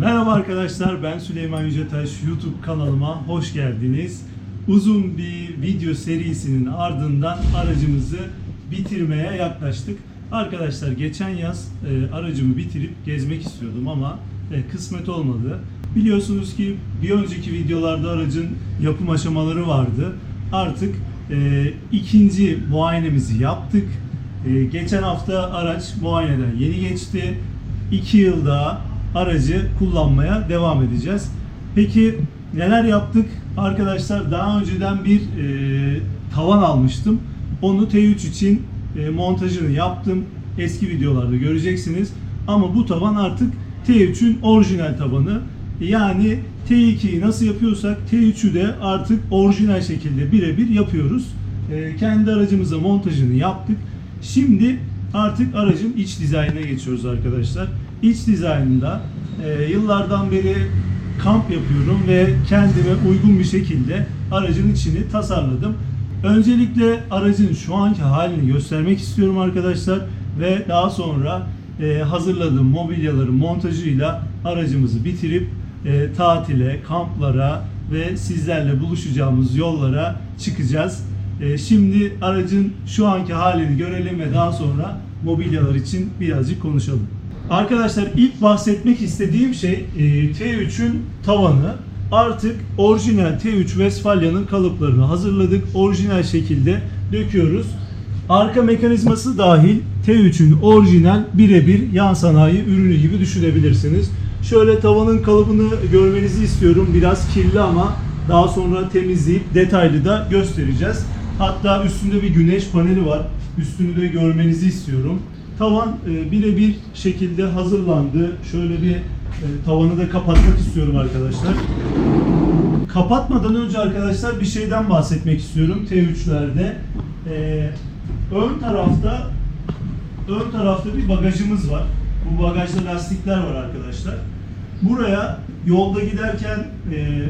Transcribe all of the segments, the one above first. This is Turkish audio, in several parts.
Merhaba arkadaşlar ben Süleyman Yücetaş YouTube kanalıma hoş geldiniz. Uzun bir video serisinin ardından aracımızı bitirmeye yaklaştık. Arkadaşlar geçen yaz e, aracımı bitirip gezmek istiyordum ama e, kısmet olmadı. Biliyorsunuz ki bir önceki videolarda aracın yapım aşamaları vardı. Artık e, ikinci muayenemizi yaptık. E, geçen hafta araç muayeneden yeni geçti. 2 yıl daha aracı kullanmaya devam edeceğiz. Peki neler yaptık? Arkadaşlar daha önceden bir e, tavan almıştım. Onu T3 için e, montajını yaptım. Eski videolarda göreceksiniz. Ama bu tavan artık T3'ün orijinal tabanı. Yani T2'yi nasıl yapıyorsak T3'ü de artık orijinal şekilde birebir yapıyoruz. E, kendi aracımıza montajını yaptık. Şimdi artık aracın iç dizaynına geçiyoruz arkadaşlar. İç dizaynında e, yıllardan beri kamp yapıyorum ve kendime uygun bir şekilde aracın içini tasarladım. Öncelikle aracın şu anki halini göstermek istiyorum arkadaşlar ve daha sonra e, hazırladığım mobilyaların montajıyla aracımızı bitirip e, tatile, kamplara ve sizlerle buluşacağımız yollara çıkacağız. E, şimdi aracın şu anki halini görelim ve daha sonra mobilyalar için birazcık konuşalım. Arkadaşlar ilk bahsetmek istediğim şey e, T3'ün tavanı. Artık orijinal T3 Westfalia'nın kalıplarını hazırladık. Orijinal şekilde döküyoruz. Arka mekanizması dahil T3'ün orijinal birebir yan sanayi ürünü gibi düşünebilirsiniz. Şöyle tavanın kalıbını görmenizi istiyorum. Biraz kirli ama daha sonra temizleyip detaylı da göstereceğiz. Hatta üstünde bir güneş paneli var. Üstünü de görmenizi istiyorum. Tavan e, birebir şekilde hazırlandı. Şöyle bir e, tavanı da kapatmak istiyorum arkadaşlar. Kapatmadan önce arkadaşlar bir şeyden bahsetmek istiyorum T3'lerde. E, ön tarafta ön tarafta bir bagajımız var. Bu bagajda lastikler var arkadaşlar. Buraya yolda giderken e,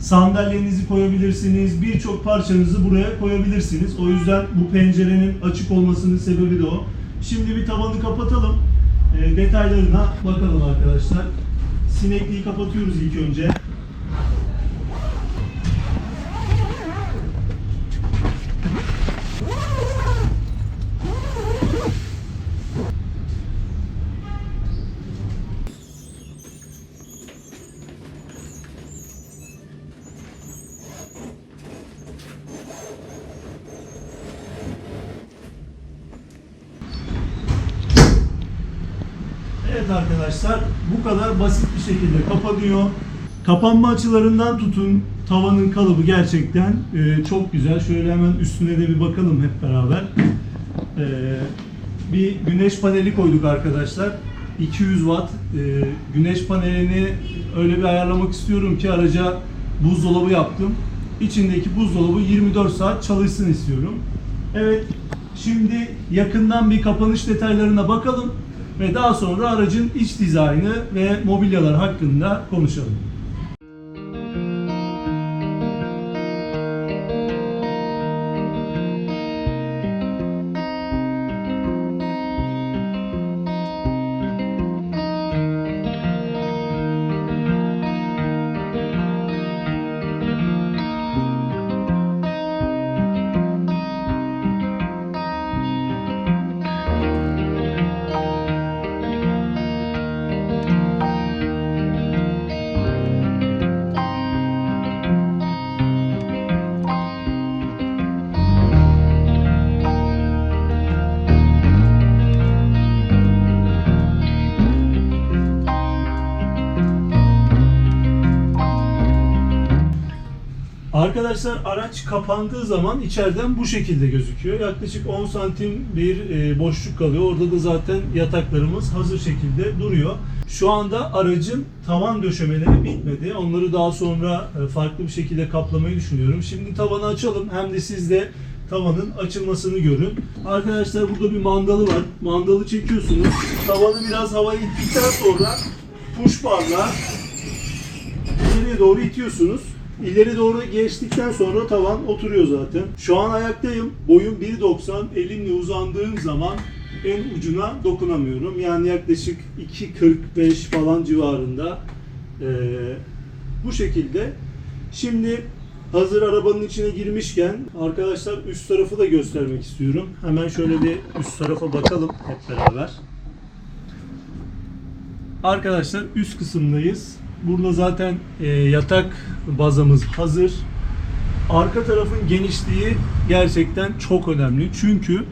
sandalyenizi koyabilirsiniz, birçok parçanızı buraya koyabilirsiniz. O yüzden bu pencerenin açık olmasının sebebi de o. Şimdi bir tavanı kapatalım. E, detaylarına bakalım arkadaşlar. Sinekliği kapatıyoruz ilk önce. Arkadaşlar bu kadar basit bir şekilde kapanıyor. Kapanma açılarından tutun tavanın kalıbı gerçekten e, çok güzel. Şöyle hemen üstüne de bir bakalım hep beraber. E, bir güneş paneli koyduk arkadaşlar. 200 watt e, güneş panelini öyle bir ayarlamak istiyorum ki araca buzdolabı yaptım. İçindeki buzdolabı 24 saat çalışsın istiyorum. Evet şimdi yakından bir kapanış detaylarına bakalım ve daha sonra aracın iç dizaynı ve mobilyalar hakkında konuşalım. Arkadaşlar araç kapandığı zaman içeriden bu şekilde gözüküyor. Yaklaşık 10 santim bir e, boşluk kalıyor. Orada da zaten yataklarımız hazır şekilde duruyor. Şu anda aracın tavan döşemeleri bitmedi. Onları daha sonra e, farklı bir şekilde kaplamayı düşünüyorum. Şimdi tavanı açalım. Hem de siz de tavanın açılmasını görün. Arkadaşlar burada bir mandalı var. Mandalı çekiyorsunuz. Tavanı biraz havaya ittikten sonra push barla ileriye doğru itiyorsunuz. İleri doğru geçtikten sonra tavan oturuyor zaten. Şu an ayaktayım. Boyum 1.90. Elimle uzandığım zaman en ucuna dokunamıyorum. Yani yaklaşık 2.45 falan civarında Ee, bu şekilde. Şimdi hazır arabanın içine girmişken arkadaşlar üst tarafı da göstermek istiyorum. Hemen şöyle bir üst tarafa bakalım hep beraber. Arkadaşlar üst kısımdayız. Burada zaten e, yatak bazamız hazır. Arka tarafın genişliği gerçekten çok önemli. Çünkü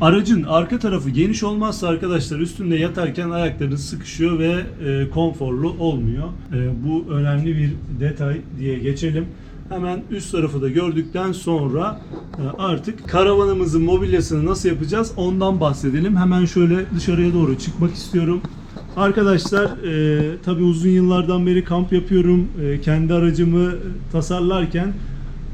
aracın arka tarafı geniş olmazsa arkadaşlar üstünde yatarken ayaklarınız sıkışıyor ve e, konforlu olmuyor. E, bu önemli bir detay diye geçelim. Hemen üst tarafı da gördükten sonra e, artık karavanımızın mobilyasını nasıl yapacağız ondan bahsedelim. Hemen şöyle dışarıya doğru çıkmak istiyorum. Arkadaşlar e, tabii uzun yıllardan beri kamp yapıyorum. E, kendi aracımı tasarlarken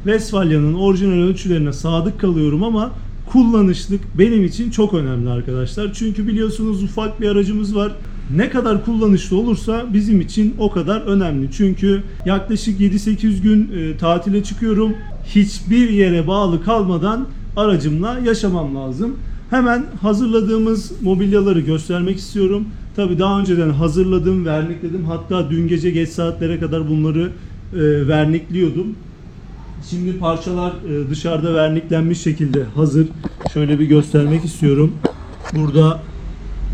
Westfalia'nın orijinal ölçülerine sadık kalıyorum ama kullanışlık benim için çok önemli arkadaşlar. Çünkü biliyorsunuz ufak bir aracımız var. Ne kadar kullanışlı olursa bizim için o kadar önemli. Çünkü yaklaşık 7-8 gün e, tatile çıkıyorum. Hiçbir yere bağlı kalmadan aracımla yaşamam lazım. Hemen hazırladığımız mobilyaları göstermek istiyorum. Tabii daha önceden hazırladım, vernikledim. Hatta dün gece geç saatlere kadar bunları e, vernikliyordum. Şimdi parçalar e, dışarıda verniklenmiş şekilde hazır. Şöyle bir göstermek istiyorum. Burada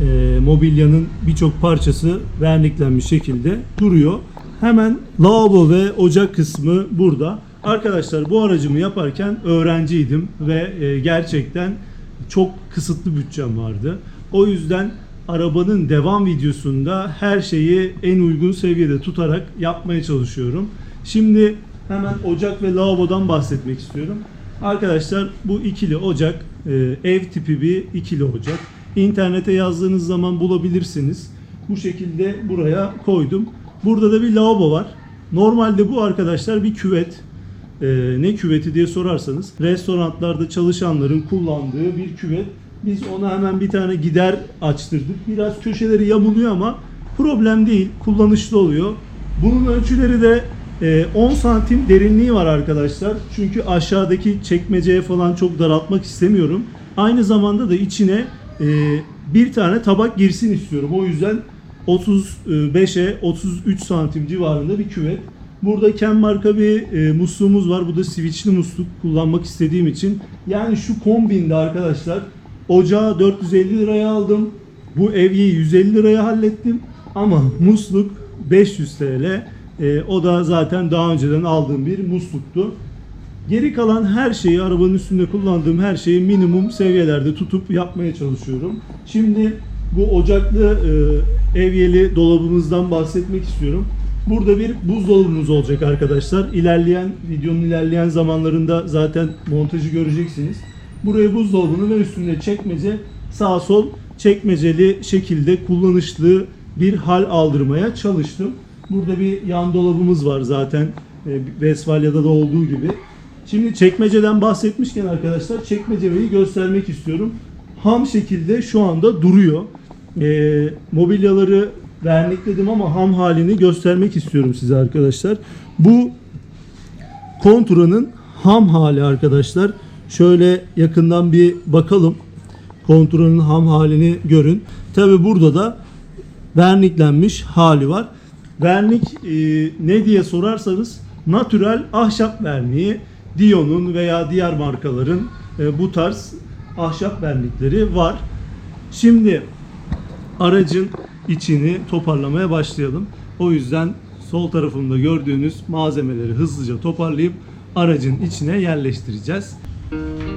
e, mobilyanın birçok parçası verniklenmiş şekilde duruyor. Hemen lavabo ve ocak kısmı burada. Arkadaşlar bu aracımı yaparken öğrenciydim ve e, gerçekten çok kısıtlı bütçem vardı. O yüzden arabanın devam videosunda her şeyi en uygun seviyede tutarak yapmaya çalışıyorum. Şimdi hemen ocak ve lavabodan bahsetmek istiyorum. Arkadaşlar bu ikili ocak e, ev tipi bir ikili ocak. İnternete yazdığınız zaman bulabilirsiniz. Bu şekilde buraya koydum. Burada da bir lavabo var. Normalde bu arkadaşlar bir küvet. Ee, ne küveti diye sorarsanız restoranlarda çalışanların kullandığı bir küvet. Biz ona hemen bir tane gider açtırdık. Biraz köşeleri yamuluyor ama problem değil. Kullanışlı oluyor. Bunun ölçüleri de e, 10 santim derinliği var arkadaşlar. Çünkü aşağıdaki çekmeceye falan çok daraltmak istemiyorum. Aynı zamanda da içine e, bir tane tabak girsin istiyorum. O yüzden 35'e 33 santim civarında bir küvet. Burada Ken marka bir e, musluğumuz var. Bu da switchli musluk kullanmak istediğim için. Yani şu kombinde arkadaşlar ocağı 450 liraya aldım. Bu evyeyi 150 liraya hallettim. Ama musluk 500 TL. E, o da zaten daha önceden aldığım bir musluktu. Geri kalan her şeyi arabanın üstünde kullandığım her şeyi minimum seviyelerde tutup yapmaya çalışıyorum. Şimdi bu ocaklı e, evyeli dolabımızdan bahsetmek istiyorum. Burada bir buzdolabımız olacak arkadaşlar. İlerleyen videonun ilerleyen zamanlarında zaten montajı göreceksiniz. Buraya buzdolabını ve üstünde çekmece sağ sol çekmeceli şekilde kullanışlı bir hal aldırmaya çalıştım. Burada bir yan dolabımız var zaten e, Westfalia'da da olduğu gibi. Şimdi çekmeceden bahsetmişken arkadaşlar çekmeceyi göstermek istiyorum. Ham şekilde şu anda duruyor. E, mobilyaları vernikledim ama ham halini göstermek istiyorum size arkadaşlar. Bu konturanın ham hali arkadaşlar. Şöyle yakından bir bakalım. Konturanın ham halini görün. Tabi burada da verniklenmiş hali var. Vernik e, ne diye sorarsanız natürel ahşap verniği. Dion'un veya diğer markaların e, bu tarz ahşap vernikleri var. Şimdi aracın içini toparlamaya başlayalım. O yüzden sol tarafımda gördüğünüz malzemeleri hızlıca toparlayıp aracın içine yerleştireceğiz. Thank you.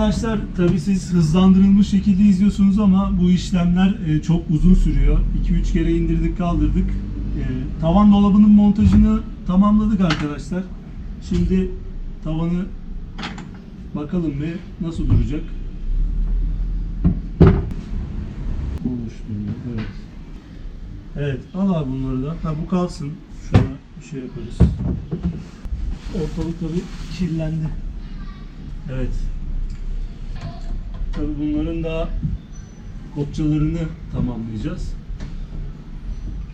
Arkadaşlar tabi siz hızlandırılmış şekilde izliyorsunuz ama bu işlemler e, çok uzun sürüyor. 2-3 kere indirdik kaldırdık. E, tavan dolabının montajını tamamladık arkadaşlar. Şimdi tavanı bakalım bir nasıl duracak. Oluşturuyor. Evet. Evet al abi bunları da. Ha bu kalsın. Şuna bir şey yaparız. Ortalık tabi kirlendi. Evet. Tabi bunların da kopçalarını tamamlayacağız.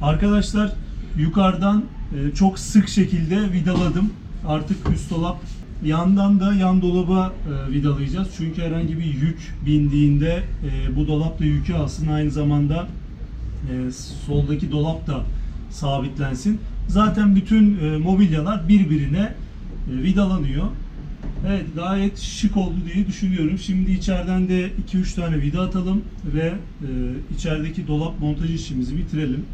Arkadaşlar yukarıdan e, çok sık şekilde vidaladım. Artık üst dolap yandan da yan dolaba e, vidalayacağız. Çünkü herhangi bir yük bindiğinde e, bu dolap da yükü alsın. Aynı zamanda soldaki dolap da sabitlensin. Zaten bütün mobilyalar birbirine vidalanıyor. Evet gayet şık oldu diye düşünüyorum. Şimdi içeriden de 2-3 tane vida atalım ve e, içerideki dolap montaj işimizi bitirelim.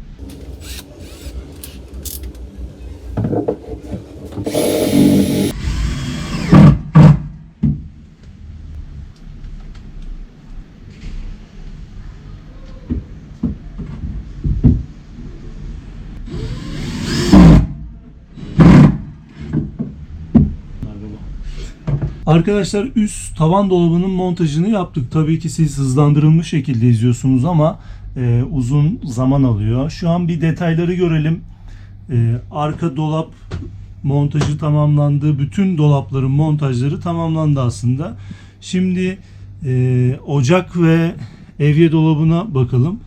Arkadaşlar üst tavan dolabının montajını yaptık. Tabii ki siz hızlandırılmış şekilde izliyorsunuz ama e, uzun zaman alıyor. Şu an bir detayları görelim. E, arka dolap montajı tamamlandı. Bütün dolapların montajları tamamlandı aslında. Şimdi e, ocak ve evye dolabına bakalım.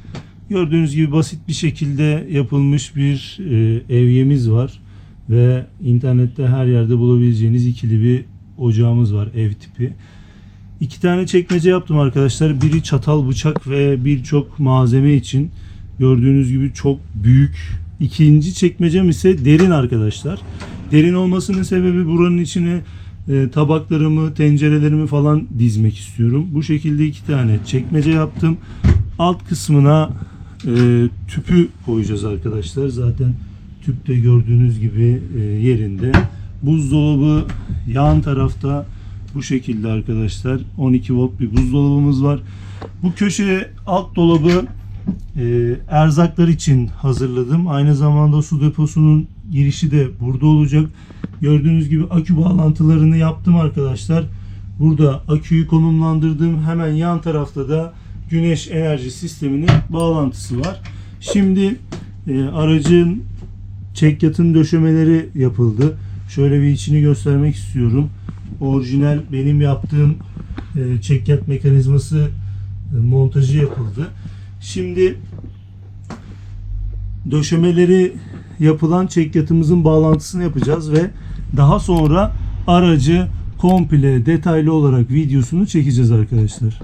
Gördüğünüz gibi basit bir şekilde yapılmış bir e, evyemiz var ve internette her yerde bulabileceğiniz ikili bir ocağımız var ev tipi. İki tane çekmece yaptım arkadaşlar. Biri çatal, bıçak ve birçok malzeme için. Gördüğünüz gibi çok büyük. İkinci çekmecem ise derin arkadaşlar. Derin olmasının sebebi buranın içine e, tabaklarımı, tencerelerimi falan dizmek istiyorum. Bu şekilde iki tane çekmece yaptım. Alt kısmına e, tüpü koyacağız arkadaşlar. Zaten tüpte gördüğünüz gibi e, yerinde. Buzdolabı yan tarafta bu şekilde arkadaşlar. 12 volt bir buzdolabımız var. Bu köşeye alt dolabı e, erzaklar için hazırladım. Aynı zamanda su deposunun girişi de burada olacak. Gördüğünüz gibi akü bağlantılarını yaptım arkadaşlar. Burada aküyü konumlandırdım. Hemen yan tarafta da güneş enerji sisteminin bağlantısı var. Şimdi e, aracın çekyatın döşemeleri yapıldı. Şöyle bir içini göstermek istiyorum. Orijinal benim yaptığım e, çekyat mekanizması e, montajı yapıldı. Şimdi döşemeleri yapılan çekyatımızın bağlantısını yapacağız ve daha sonra aracı komple detaylı olarak videosunu çekeceğiz arkadaşlar.